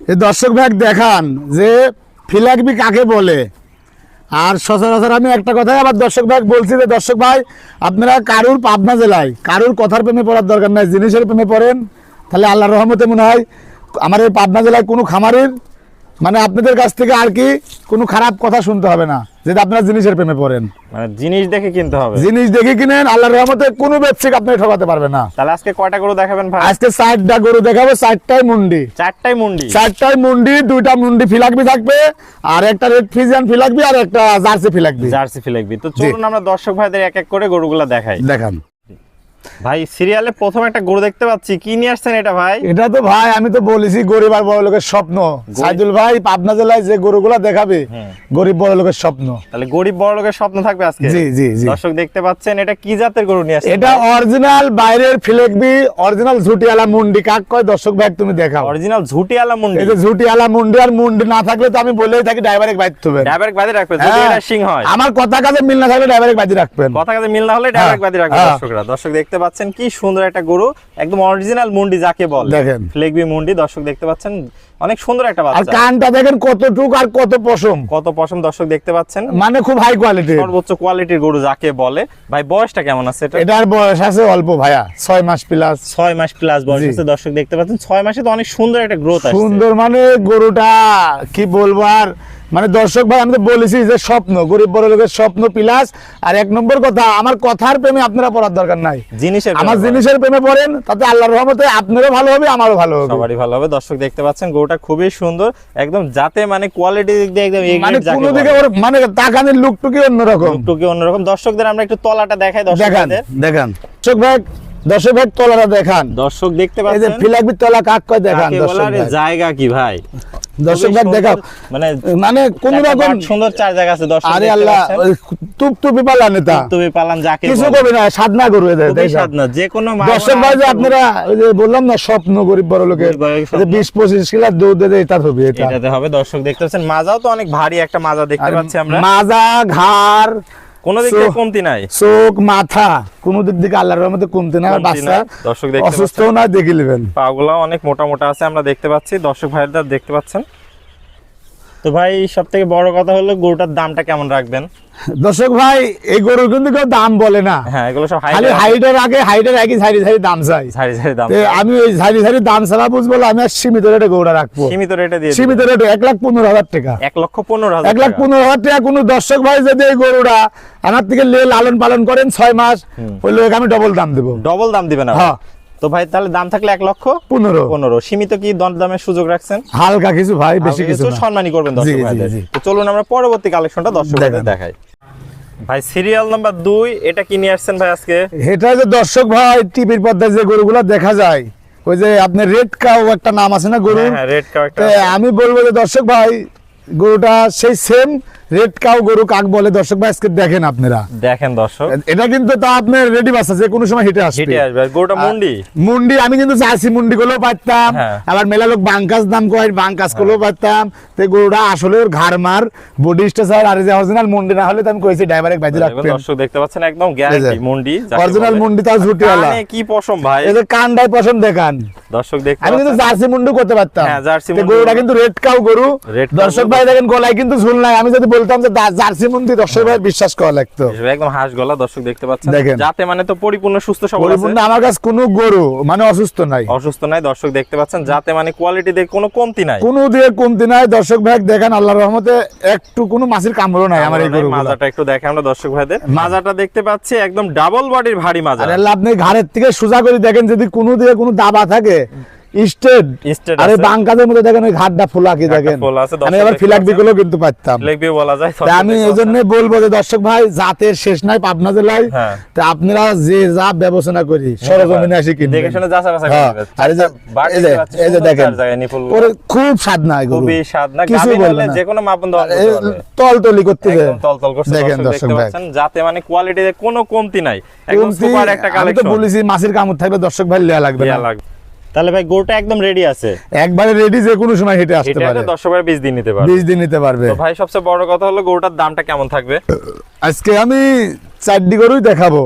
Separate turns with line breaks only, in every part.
এই দর্শক ভাগ, দেখান যে ফিলাকবি কাকে বলে। আর সচরাচর আমি একটা কথাই আবার দর্শক ভাই বলছি যে, দর্শক ভাই, আপনারা কারুর পাবনা জেলায়, কারুর কথার প্রেমে পড়ার দরকার নাই, জিনিসের প্রেমে পড়েন, তাহলে আল্লাহ রহমতে মনে হয়, আমার এই পাবনা জেলায় কোনো খামারের মানে আপনাদের কাছ থেকে আর কি কোনো খারাপ কথা শুনতে হবে না যদি আপনারা জিনিসের প্রেমে পড়েন।
মানে জিনিস দেখে কিনতে হবে।
জিনিস দেখে কিনেন আল্লাহর রহমতে কোনো ব্যবসায়িক আপনি ঠকাতে পারবে না।
তাহলে আজকে কয়টা গরু দেখাবেন ভাই?
আজকে চারটা গরু দেখাবো চারটাই মুন্ডি।
চারটাই মুন্ডি?
চারটায় মুন্ডি দুইটা মুন্ডি ফিলাকবি থাকবে আর একটা রেড ফিজিয়ান ফিলাকবি আর একটা জার্সি ফিলাকবি
জার্সি ফিলাকবি তো চলুন আমরা দর্শক ভাইদের এক এক করে গরুগুলা দেখাই।
দেখান।
ভাই সিরিয়ালে প্রথম একটা গরু দেখতে পাচ্ছি। কি নিয়ে আসছেন এটা ভাই?
এটা তো ভাই আমি তো বলেছি গরিব আর বড় লোকের স্বপ্ন। সাইদুল ভাই পাবনা জেলায় যে গরুগুলা দেখাবে গরিব বড় লোকের স্বপ্ন।
তাহলে গরিব বড় লোকের স্বপ্ন থাকবে আজকে?
জি জি জি।
দর্শক দেখতে পাচ্ছেন এটা কি জাতের গরু নিয়ে আসছেন
এটা অরিজিনাল বাইরের ফিলেকবি অরিজিনাল ঝুটিয়ালা মুন্ডি। কাক কয় দর্শক ভাই তুমি দেখাও।
অরিজিনাল ঝুটিয়ালা মুন্ডি।
এই যে ঝুটিয়ালা মুন্ডি আর মুন্ডি না থাকলে তো আমি বলেই থাকি ড্রাইভারের বাইতে হবে
ড্রাইভার বাদে রাখবে যদি
হ্যাঁ।
এটা সিং হয়।
আমার কথা কাজে মিল না থাকলে ড্রাইভারের বাজি রাখবেন।
কথা কাজে মিল না হলে ড্রাইভার বাদে রাখবে
হ্যাঁ।
দর্শকরা। দর্শক দেখতে পাচ্ছেন কি সুন্দর একটা গরু একদম অরিজিনাল মুন্ডি যাকে বলে
দেখেন।
ফ্লেগবি মুন্ডি দর্শক দেখতে পাচ্ছেন অনেক সুন্দর একটা বাচ্চা।
আর কানটা দেখেন কতটুক আর কত পশম।
কত পশম দর্শক দেখতে পাচ্ছেন?
মানে খুব হাই কোয়ালিটির
সর্বোচ্চ কোয়ালিটির গরু যাকে বলে। ভাই বয়সটা কেমন আছে এটা
এটার বয়স আছে অল্প ভাইয়া ছয় মাস প্লাস
ছয় মাস প্লাস বয়স আছে দর্শক দেখতে পাচ্ছেন। ছয় মাসে তো অনেক সুন্দর একটা গ্রোথ আসছে।
সুন্দর মানে গরুটা কি বলব আর মানে দর্শক ভাই আমি তো বলেছি যে স্বপ্ন গরিব বড় লোকের স্বপ্ন প্লাস আর এক নম্বর কথা আমার কথার প্রেমে আপনারা পড়ার দরকার নাই।
জিনিসের
আমার জিনিসের প্রেমে পড়েন তাতে আল্লাহর রহমতে আপনারও ভালো হবে আমারও ভালো হবে।
সবারই ভালো হবে। দর্শক দেখতে পাচ্ছেন গরুটা খুবই সুন্দর একদম যাতে মানে কোয়ালিটি দিক দিয়ে একদম
মানে কোন। দিকে ওর মানে তাকানের লুকটুকি অন্যরকম।
লুকটুকি অন্যরকম। দর্শকদের আমরা একটু তলাটা দেখাই
দেখান
দেখেন
দেখান। চোখ ভাই দর্শক ভাই তলাটা দেখান।
দর্শক দেখতে
এই যে
পাচ্ছেন?
ফিলাকবি তলা কাক কয় দেখান দর্শক
জায়গা কি ভাই?
দর্শক ভাই দেখাও।
মানে
মানে কোন রকম
সুন্দর চার জায়গা আছে দর্শক
আরে আল্লাহ তুপ তুপি
তুমি পালান যাকে
কিছু। করবে না সাধনা এদের, দেখো।
যে কোনো
দর্শক ভাই যে আপনারা ওই যে বললাম না স্বপ্ন গরিব বড় লোকের।
গরিব বড় লোকের
এই যে
স্বপ্ন।
বিশ পঁচিশ কিলো দুধ দেবে এটা হবে এটা
এটাতে হবে দর্শক দেখতে পাচ্ছেন। মাজাও তো অনেক ভারী একটা মাজা দেখতে পাচ্ছি আমরা।
মাজা ঘাড়
কোনো দিক থেকে কমতি নাই।
চোখ মাথা কোন দিক থেকে আল্লাহর রহমতে কমতি না আর
কমতি
বাচ্চা
নাই। দর্শক দেখতে
অসুস্থ না দেখে নেবেন।
পাগুলাও অনেক মোটা মোটা আছে আমরা দেখতে পাচ্ছি। দর্শক ভাইরা দেখতে পাচ্ছেন। তো ভাই সব থেকে বড় কথা হলো গরুটার দামটা কেমন রাখবেন?
দর্শক ভাই এই গরুর কিন্তু কেউ দাম বলে না।
হ্যাঁ এগুলো সব
খালি হাইটের আগে হাইটের আগে সাইড সাইড দাম চাই।
ঝাড়ি ঝাড়ি দাম
আমি ওই সাইড সাইড দাম ছাড়া বুঝব আমি আর সীমিত রেটে গরুটা রাখব।
সীমিত রেটে দিয়ে
সীমিত। রেটে এক লাখ পনেরো হাজার টাকা।
এক লক্ষ পনেরো হাজার
এক লাখ পনেরো হাজার টাকা কোনো দর্শক ভাই যদি এই গরুটা আমার থেকে লে লালন পালন করেন ছয় মাস ওই লোক আমি ডবল দাম দেবো।
ডবল দাম দিবেন আপনি?
হ্যাঁ।
তো ভাই তাহলে দাম থাকলে এক লক্ষ
পনেরো।
পনেরো। সীমিত কি দামের সুযোগ রাখছেন?
হালকা কিছু ভাই বেশি কিছু
সম্মানই করবেন দর্শক। তো চলুন আমরা পরবর্তী কালেকশনটা দর্শক দেখাই। ভাই সিরিয়াল নাম্বার দুই এটা কি নিয়ে আসছেন ভাই আজকে?
এটা যে দর্শক ভাই টিভির পর্দায় যে গরুগুলা দেখা যায় ওই যে আপনার রেড কাউ একটা নাম আছে না গরু
হ্যাঁ কার্ড
আমি বলব যে দর্শক ভাই গরুটা সেই সেম রেড কাউ গরু কাক বলে দর্শক ভাই আজকে দেখেন আপনারা।
দেখেন দর্শক।
এটা কিন্তু তা আপনার রেডি বাস আছে কোনো সময় হিটে আসবে।
হেঁটে আসবে। গরুটা মুন্ডি?
মুন্ডি আমি কিন্তু চাষি মুন্ডি গুলো পাইতাম।
হ্যাঁ।
আবার মেলা লোক বাঙ্কাস দাম কয় বাঙ্কাসগুলো পাইতাম। তো গরুটা আসলে ওর ঘাড় মার বডি স্ট্রাকচার আর যে অরিজিনাল মুন্ডি না হলে তো আমি কইছি ড্রাইভারে বাইরে রাখবেন
দর্শক দেখতে পাচ্ছেন একদম গ্যারান্টি মুন্ডি
অরিজিনাল। মুন্ডি তাও ঝুটিওয়ালা
কানে কি পশম ভাই?
এই যে কানটাই পছন্দ দেখান।
দর্শক দেখতে
আমি কিন্তু জার্সি মুন্ডু করতে পারতাম।
হ্যাঁ, জার্সি মুন্ডু।
গরুটা কিন্তু রেড কাউ গরু। দর্শক ভাই দেখেন গলায় কিন্তু ঝুল নাই। আমি যদি বলতাম যে জার্সি মুন্ডি দর্শক ভাই বিশ্বাস করা লাগতো।
একদম হাঁস গলা দর্শক দেখতে পাচ্ছেন। যাতে মানে তো পরিপূর্ণ সুস্থ সবল
পরিপূর্ণ আমার কাছে কোনো গরু মানে অসুস্থ নাই।
অসুস্থ নাই দর্শক দেখতে পাচ্ছেন। যাতে মানে কোয়ালিটি দেখে কোনো কমতি নাই।
কোনো দিয়ে কমতি নাই। দর্শক ভাই দেখেন আল্লাহর রহমতে একটু কোনো মাছের কামড়ও নাই আমার এই গরু
মাজাটা একটু দেখে আমরা দর্শক ভাইদের। মাজাটা দেখতে পাচ্ছি একদম ডাবল বডির ভারী মাজা।
আরে আপনি ঘাড়ের থেকে সোজা করে দেখেন যদি কোনো দিয়ে কোনো দাবা থাকে। স্টেট আরে
আছে।
মধ্যে দেখেন ওই ঘাটটা ফোলা কি দেখেন। আমি আবার
দেখতে
ফিলাক কিন্তু পারতাম
বলা যায়
আমি এই জন্য বলব যে দর্শক ভাই জাতের শেষ নাই পাবনা জেলায়।
হ্যাঁ।
তা আপনারা যে যা ব্যবস্থা করি সরজমিনে আসি কিনবেন।
দেখে শুনে যাচা বাছা
হ্যাঁ,
করে নেবেন।
আর এই যে- এই যে-
দেখতে পাচ্ছি,
এই যে
সুন্দর
দেখেন
চার জায়গায় নিপুল
ওরে খুব স্বাদ নাই গরু।
খুবই স্বাদ না।
কিছু।
যে কোনো মাপন।
তল তলি করতে
একদম
দেখেন
দর্শক
ভাই।
যাতে মানে কোয়ালিটিতে কোনো কমতি নাই। একদম সুপার একটা
আমি তো বলেছি মাছের কামড় থাকলে দর্শক ভাই লেয়া লাগবে না।
তাহলে ভাই গোটা একদম রেডি আছে।
একবারে রেডি যে কোনো সময় হেঁটে আসতে পারে।
এটা
10
বার 20 দিন নিতে পারবে।
20 দিন নিতে পারবে।
তো ভাই সবচেয়ে বড় কথা হলো গরুটার দামটা কেমন থাকবে?
আজকে আমি চারটি গরুই দেখাবো।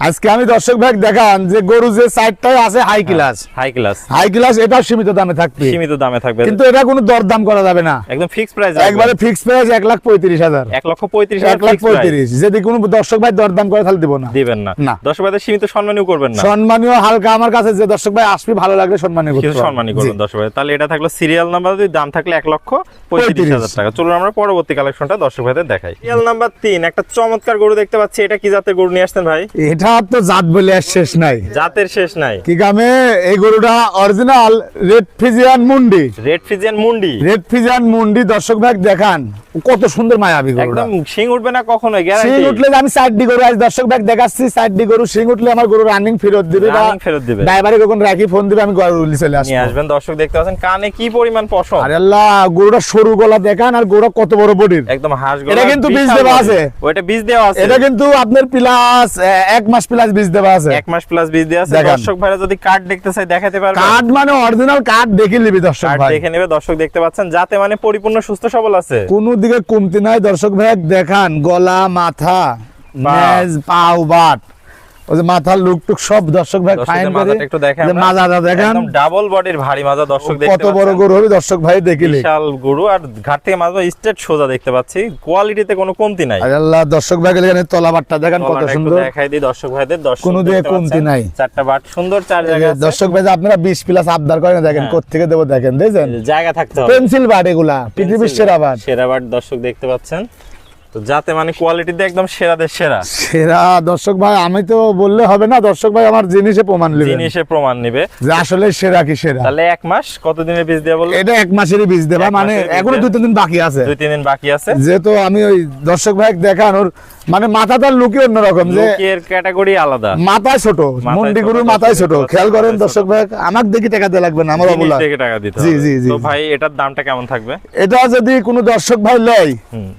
আজকে আমি দর্শক ভাই দেখান যে গরু যে সাইডটাই আছে high class
high class
high class এটাও সীমিত দামে থাকবে।
সীমিত দামে থাকবে।
কিন্তু এটা কোনো দরদাম করা যাবে না।
একদম ফিক্স প্রাইস
একবারে ফিক্স প্রাইস এক লাখ পঁয়ত্রিশ হাজার।
এক লক্ষ পঁয়ত্রিশ
এক লাখ পঁয়ত্রিশ। যদি কোনো দর্শক ভাই দরদাম করে তাহলে দিব না।
দিবেন না।
না।
দর্শক ভাইদের সীমিত সম্মানীয় করবেন না।
সম্মানীয় হালকা আমার কাছে যে দর্শক ভাই আসবে ভালো লাগলে সম্মানীয় করতে
কিছু
জি।
করবেন দর্শক ভাই। তাহলে এটা থাকল সিরিয়াল নাম্বার দুই দাম থাকলে এক লক্ষ পঁয়ত্রিশ হাজার টাকা। চলুন আমরা পরবর্তী কালেকশনটা দর্শক ভাইদের দেখাই। সিরিয়াল নাম্বার তিন একটা চমৎকার গরু দেখতে পাচ্ছি। এটা কি জাতের গরু নিয়ে আসছেন ভাই?
এটা তো জাত বলে আর শেষ নাই।
জাতের শেষ নাই।
কি কামে এই গরুটা অরিজিনাল রেড ফিজিয়ান মুন্ডি।
রেড ফিজিয়ান মুন্ডি।
রেড ফিজিয়ান মুন্ডি দর্শক ভাই দেখান। কত সুন্দর মায়াবী গরুটা।
একদম শিং উঠবে না কখনোই
সিং উঠলে আমি গরু আজ দর্শক ভাই দেখাচ্ছি গরু সিং উঠলে আমার গরু রানিং ফেরত দিবে
Running ফেরত দিবে।
ড্রাইভারে কখন রাখি ফোন দিবে আমি গরু উলি চলে আসব।
আসবেন দর্শক দেখতে পাচ্ছেন কানে কি পরিমাণ পশম।
আরে আল্লাহ গরুটা সরু গলা দেখান আর গরুটা কত বড় বডির।
একদম হাঁস
এটা কিন্তু বীজ দেওয়া আছে।
ওইটা বীজ দেওয়া আছে।
এটা কিন্তু আপনার প্লাস এক মাস প্লাস বীজ দেওয়া আছে।
এক মাস প্লাস বীজ দেওয়া আছে। দর্শক ভাইরা যদি কার্ড দেখতে চাই দেখাতে পারবে।
কার্ড মানে অরিজিনাল কার্ড দেখে নিবি দর্শক
কার্ড
ভাই।
দেখে নিবে দর্শক দেখতে পাচ্ছেন যাতে মানে পরিপূর্ণ সুস্থ সবল আছে।
কোন দিকে কমতি নাই দর্শক ভাই দেখান গলা মাথা পাও বাট ওই যে মাথার লুক টুক সব দর্শক ভাই ফাইন করে
মাজাটা একটু দেখেন
মাজাটা দেখান।
একদম ডাবল বডির ভারী মাজা দর্শক দেখতে
কত বড় গরু হবে দর্শক ভাই দেখিলে।
বিশাল গরু আর ঘাট থেকে মাজা স্ট্রেট সোজা দেখতে পাচ্ছি। কোয়ালিটিতে কোনো কমতি নাই।
আল্লাহ দর্শক ভাই এখানে দেখেন কত সুন্দর।
দেখাই দিই দর্শক ভাইদের। দর্শক
কোনো কমতি নাই।
চারটা বাট সুন্দর চার জায়গা
দর্শক ভাই আপনারা 20 প্লাস আবদার করেন দেখেন
হ্যাঁ।
কোত্থেকে দেবো দেখেন
জায়গা থাকতে হবে।
পেন্সিল বাট এগুলা পৃথিবীর সেরা বাট।
সেরা বাট দর্শক দেখতে পাচ্ছেন। তো যাতে মানে কোয়ালিটিতে একদম সেরা সেরাদের সেরা।
সেরা দর্শক ভাই আমি তো বললে হবে না দর্শক ভাই আমার জিনিসে প্রমাণ নেবেন
জিনিসে প্রমাণ নিবে।
যে আসলে সেরা কি সেরা।
তাহলে এক মাস কত দিনের বীজ দেওয়া বলল
এটা এক মাসেরই বীজ দেবা মানে এখনও
দেয়া।
দুই তিন দিন বাকি আছে।
দুই তিন দিন বাকি আছে।
যেহেতু আমি ওই দর্শক ভাই দেখান ওর মানে মাথা তার লুকি অন্যরকম যে
এর ক্যাটাগরি আলাদা।
মাথায় ছোট মন্ডি গুরুর মাথায় ছোট। খেয়াল করেন দর্শক ভাই আমাকে দেখি টাকা দিয়ে লাগবে না আমার অবলা।
টাকা দিতে
জি, জি, জি,
তো ভাই এটার দামটা কেমন থাকবে?
এটা যদি কোনো দর্শক ভাই লয়
হুম।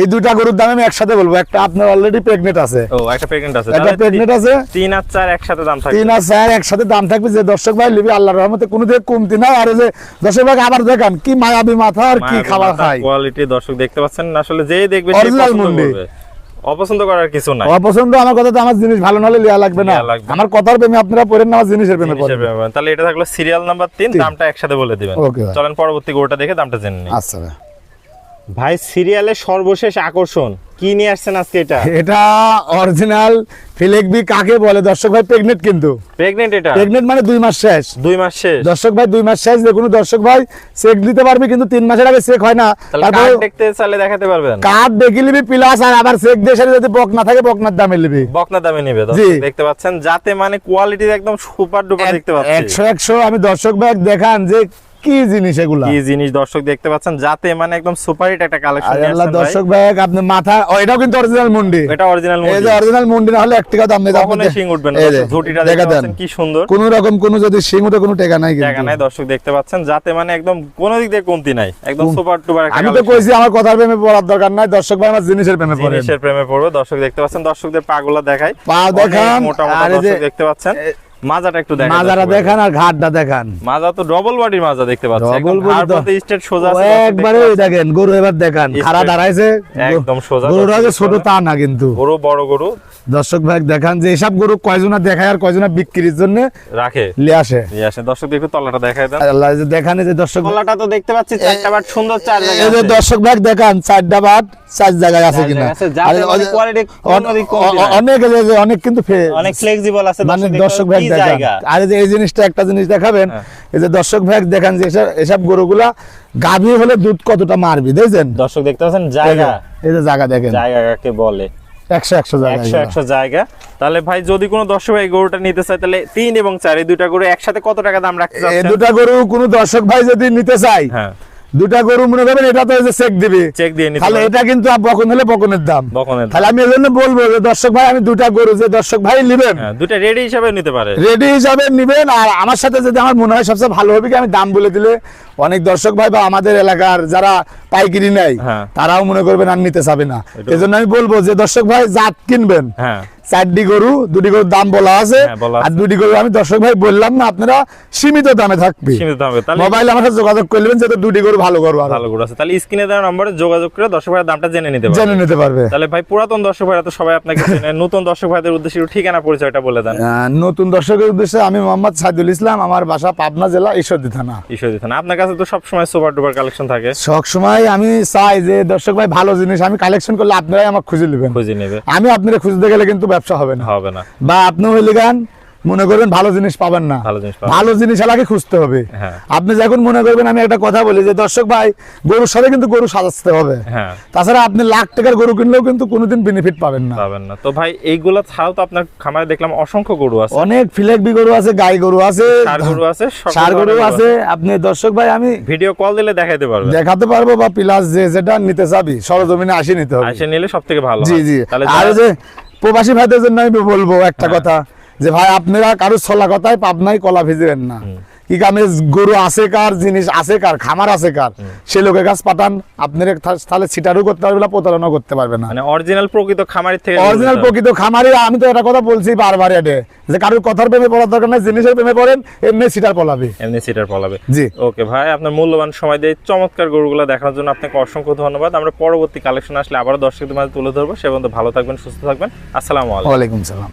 এই দুইটা গরুর দাম আমি একসাথে বলব। একটা আপনার অলরেডি প্রেগনেন্ট আছে।
ও একটা প্রেগনেন্ট আছে।
একটা
তাহলে
প্রেগনেন্ট আছে।
তিন আর চার একসাথে দাম থাকবে।
তিন আর চার একসাথে দাম থাকবে। যে দর্শক ভাই লিবি আল্লাহর রহমতে কোনো দিকে কমতি নাই। আর যে দর্শক ভাই আবার দেখান কি মায়াবী মাথা আর কি খাবার খায়।
কোয়ালিটি দর্শক দেখতে পাচ্ছেন। আসলে যেই দেখবে সেই পছন্দ করবে। অপছন্দ করার কিছু নাই।
অপছন্দ আমার কথা তো আমার জিনিস ভালো নাহলে লিয়া লাগবে না।
লিয়া লাগবে। না।
আমার কথার প্রেমে আপনারা পড়েন না আমার জিনিসের প্রেমে পড়েন।
তাহলে এটা থাকল সিরিয়াল নাম্বার তিন।
তিন।
দামটা একসাথে বলে দিবেন। চলেন পরবর্তী গরুটা দেখে দামটা জেনে নিই।
আচ্ছা ভাই।
সিরিয়ালের সর্বশেষ আকর্ষণ। কি নিয়ে আসছেন আজকে এটা?
এটা অরিজিনাল ফিলেকবি কাকে বলে? দর্শক ভাই প্রেগনেন্ট কিন্তু।
প্রেগনেন্ট এটা?
প্রেগনেন্ট মানে দুই মাস শেষ।
দুই মাস শেষ।
দর্শক ভাই দুই মাস শেষ। কোনো দর্শক ভাই চেক দিতে পারবে কিন্তু তিন মাসের আগে চেক হয় না। তারপরে
দেখতে চাইলে দেখাতে পারবেন।
কার্ড দেখে নিবি প্লাস আর আবার চেক দিয়ে সেটা যদি বক না থাকে বকনার দামে নিবি।
বকনা দামে নিবে দর্শক দেখতে পাচ্ছেন। যাতে মানে কোয়ালিটি একদম সুপার ডুপার দেখতে পাচ্ছি।
একশো একশো আমি দর্শক ভাই দেখান যে কি জিনিস এগুলা?
কি জিনিস দর্শক দেখতে পাচ্ছেন? যাতে মানে একদম সুপার হিট একটা কালেকশন নিয়ে
আল্লাহ দর্শক ভাই আপনি মাথা এটাও কিন্তু অরিজিনাল মুন্ডি।
এটা অরিজিনাল
এই যে অরিজিনাল মুন্ডি না হলে এক টাকা দাম নেই।
কখনোই শিং উঠবে না। ঝুঁটিটা দেখতে পাচ্ছেন কি সুন্দর।
কোন রকম কোন যদি শিং উঠে কোনো টাকা নাই কিন্তু।
নাই দর্শক দেখতে পাচ্ছেন। যাতে মানে একদম কোন দিক দিয়ে কমতি নাই। একদম সুপার টুপার একটা
আমি তো। কইছি আমার কথার প্রেমে পড়ার দরকার নাই। দর্শক ভাই আমার জিনিসের প্রেমে পড়ে
জিনিসের প্রেমে পড়বে। দর্শক দেখতে পাচ্ছেন দর্শকদের পাগুলা দেখাই।
পা দেখান,
মোটা দর্শক দেখতে পাচ্ছেন। মাজাটা একটু দেখান
দেখান আর ঘাটটা দেখান।
মাজা তো ডবল বডির মাজা দেখতে পাচ্ছি।
Double
একদম
body
হাড়
তো-
পথে স্ট্রেট সোজা আছে
একবারে দেখেন গরু এবার দেখান। খাড়া দাঁড়াইছে।
একদম সোজা
গরুটা যে ছোট তা না কিন্তু।
গরু বড় গরু।
দর্শক ভাই দেখান যে এসব গরু কয়জনা দেখায় আর কয়জনা বিক্রির জন্য
রাখে।
আসে।
নিয়ে আসেন দর্শক একটু তলাটা দেখাই দেন
আল্লাহ যে দেখান যে দর্শক
তলাটা তো দেখতে পাচ্ছি চারটা বাট সুন্দর চার জায়গা
এই যে
আছে।
দর্শক ভাই দেখান চারটা বাট চার জায়গায় আছে কিনা। অনেক অনেক কিন্তু
অনেক ফ্লেক্সিবল আছে।
মানে
দর্শক
ভাই আর যে এই জিনিসটা একটা জিনিস দেখাবেন
হ্যাঁ।
এই যে দর্শক ভাই দেখান যে এসব এসব গরুগুলা গাভী হলে দুধ কতটা মারবি দেখছেন?
দর্শক দেখতে পাচ্ছেন জায়গা।
এই যে জায়গা দেখেন।
বলে?
একশো একশো জায়গা
একশো একশো জায়গা। তাহলে ভাই যদি কোনো দর্শক ভাই গরুটা নিতে চায় তাহলে তিন এবং চার এই দুটা গরু একসাথে কত টাকা দাম রাখতে
এই দুটা গরু কোন দর্শক ভাই যদি নিতে চাই
হ্যাঁ।
দুটা গরু মনে করবেন এটা তো চেক দিবি।
চেক দিয়ে
তাহলে এটা কিন্তু বকন হলে বকনের দাম।
বকনের
তাহলে আমি এজন্য বলব যে দর্শক ভাই আমি দুটা গরু যে দর্শক ভাই নিবেন
হ্যাঁ দুটা রেডি হিসাবে নিতে পারে।
রেডি হিসাবে নিবেন আর আমার সাথে যদি আমার মনে হয় সবচেয়ে ভালো হবে কি আমি দাম বলে দিলে অনেক দর্শক ভাই বা আমাদের এলাকার যারা পাইকারি নেয়
হ্যাঁ।
তারাও মনে করবেন আর নিতে চাবে না। এজন্য আমি বলব যে দর্শক ভাই জাত কিনবেন।
হ্যাঁ।
চারটি গরু দুটি গরুর দাম বলা আছে।
হ্যাঁ,
আর দুটি গরু আমি দর্শক ভাই বললাম না আপনারা সীমিত দামে থাকবে।
সীমিত
মোবাইল আমার সাথে যোগাযোগ করলেন যেহেতু দুটি গরু ভালো গরু
ভালো গরু আছে। তাহলে স্ক্রিনে দেওয়া নম্বরে যোগাযোগ করে দর্শক ভাইয়ের দামটা জেনে নিতে পারবে।
জেনে নিতে পারবে।
তাহলে ভাই পুরাতন দর্শক ভাইরা তো সবাই আপনাকে চেনে। নতুন দর্শক ভাইদের উদ্দেশ্যে ঠিকানা পরিচয়টা বলে দেন।
নতুন দর্শকের উদ্দেশ্যে আমি মোহাম্মদ সাইদুল ইসলাম আমার বাসা পাবনা জেলা ঈশ্বরদী থানা।
ঈশ্বর দিতেন আপনার কাছে তো সবসময় সুপার ডুপার কালেকশন থাকে।
সব সময় আমি চাই যে দর্শক ভাই ভালো জিনিস আমি কালেকশন করলে আপনারাই আমাকে খুঁজে নেবেন।
খুঁজে নেবে।
আমি আপনারা খুঁজতে গেলে কিন্তু ব্যবসা হবে না।
হবে না।
বা আপনি হইলে গান মনে করবেন ভালো জিনিস পাবেন না।
ভালো জিনিস।
আলাকে খুঁজতে হবে।
হ্যাঁ।
আপনি যখন মনে করবেন আমি একটা কথা বলি যে দর্শক ভাই গরুর সাথে কিন্তু গরু সাজাতে হবে।
হ্যাঁ।
তাছাড়া আপনি লাখ টাকার গরু কিনলেও কিন্তু কোনোদিন বেনিফিট পাবেন না।
পাবেন না। তো ভাই এইগুলা ছাড়াও তো আপনার খামারে দেখলাম অসংখ্য গরু আছে।
অনেক ফিলেকবি গরু আছে গাই গরু আছে
গরু আছে
ষাড় গরু আছে। আপনি দর্শক ভাই আমি
ভিডিও কল দিলে দেখাইতে পারব
দেখাতে পারব বা প্লাস যে যেটা নিতে চাবি সরজমিনে আসি নিতে হবে।
আসে নিলে সব থেকে ভালো
জি জি।
তাহলে
আর যে প্রবাসী ভাইদের জন্য আমি বলব একটা
হ্যাঁ।
কথা যে ভাই আপনারা কারও ছলা কথায় পাবনাই কলা ভিজবেন না কি কামে গরু আছে কার জিনিস আছে কার খামার আছে কার সে লোকের কাছ পাঠান আপনার তাহলে ছিটারও করতে পারবে না প্রতারণা করতে পারবে না।
মানে অরিজিনাল প্রকৃত খামারি থেকে
অরিজিনাল প্রকৃত খামারি আমি তো এটা কথা বলছি বারবার এটে যে কারোর কথার প্রেমে পড়ার দরকার নাই জিনিসের প্রেমে পড়েন এমনি সিটার পলাবে।
এমনি সিটার পলাবে।
জি।
ওকে ভাই আপনার মূল্যবান সময় দিয়ে চমৎকার গরুগুলো দেখানোর জন্য আপনাকে অসংখ্য ধন্যবাদ। আমরা পরবর্তী কালেকশন আসলে আবারও দর্শকদের মাঝে তুলে ধরবো। সে পর্যন্ত ভালো থাকবেন সুস্থ থাকবেন। আসসালামু আলাইকুম।
ওয়ালাইকুম সালাম।